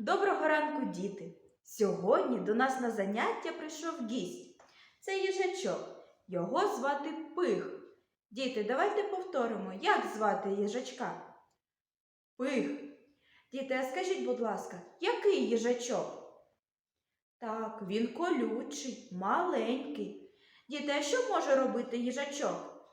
Доброго ранку, діти! Сьогодні до нас на заняття прийшов гість. Це їжачок. Його звати Пих. Діти, давайте повторимо, як звати їжачка? Пих. Діти, а скажіть, будь ласка, який їжачок? Так, він колючий, маленький. Діти, а що може робити їжачок?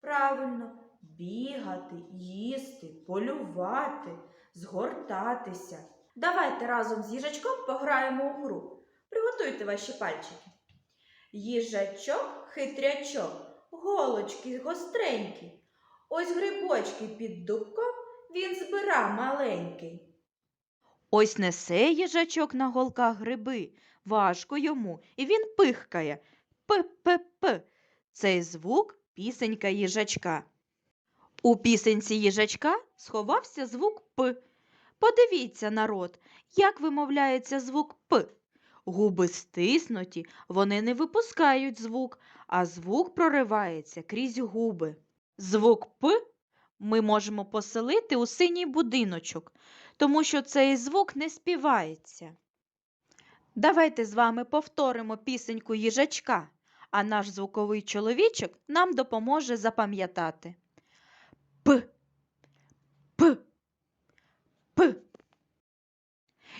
Правильно, бігати, їсти, полювати, згортатися. Давайте разом з їжачком пограємо у гру. Приготуйте ваші пальчики. Їжачок, хитрячок, голочки гостренькі. Ось грибочки під дубком він збира маленький. Ось несе їжачок на голках гриби, важко йому, і він пихкає. П-п-п. Цей звук пісенька їжачка. У пісенці їжачка сховався звук П. Подивіться, народ, як вимовляється звук П. Губи стиснуті, вони не випускають звук, а звук проривається крізь губи. Звук П ми можемо поселити у синій будиночок, тому що цей звук не співається. Давайте з вами повторимо пісеньку їжачка, а наш звуковий чоловічок нам допоможе запам'ятати. П. П. П.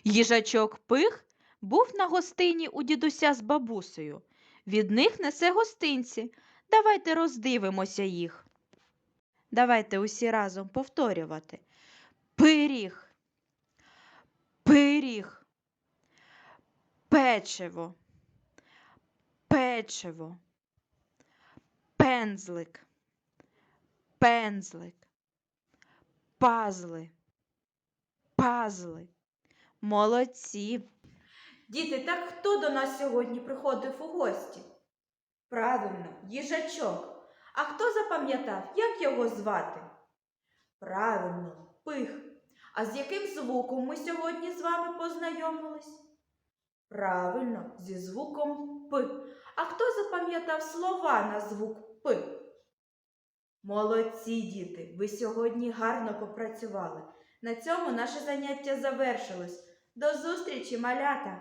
Їжачок пих був на гостині у дідуся з бабусею. Від них несе гостинці. Давайте роздивимося їх. Давайте усі разом повторювати. Пиріг, пиріг, печиво, печиво, пензлик, пензлик, пазли, пазли. Молодці. Діти, так хто до нас сьогодні приходив у гості? Правильно, їжачок. А хто запам'ятав, як його звати? Правильно, пих. А з яким звуком ми сьогодні з вами познайомились? Правильно, зі звуком П. А хто запам'ятав слова на звук П? Молодці, діти, ви сьогодні гарно попрацювали. На цьому наше заняття завершилось. До зустрічі, малята!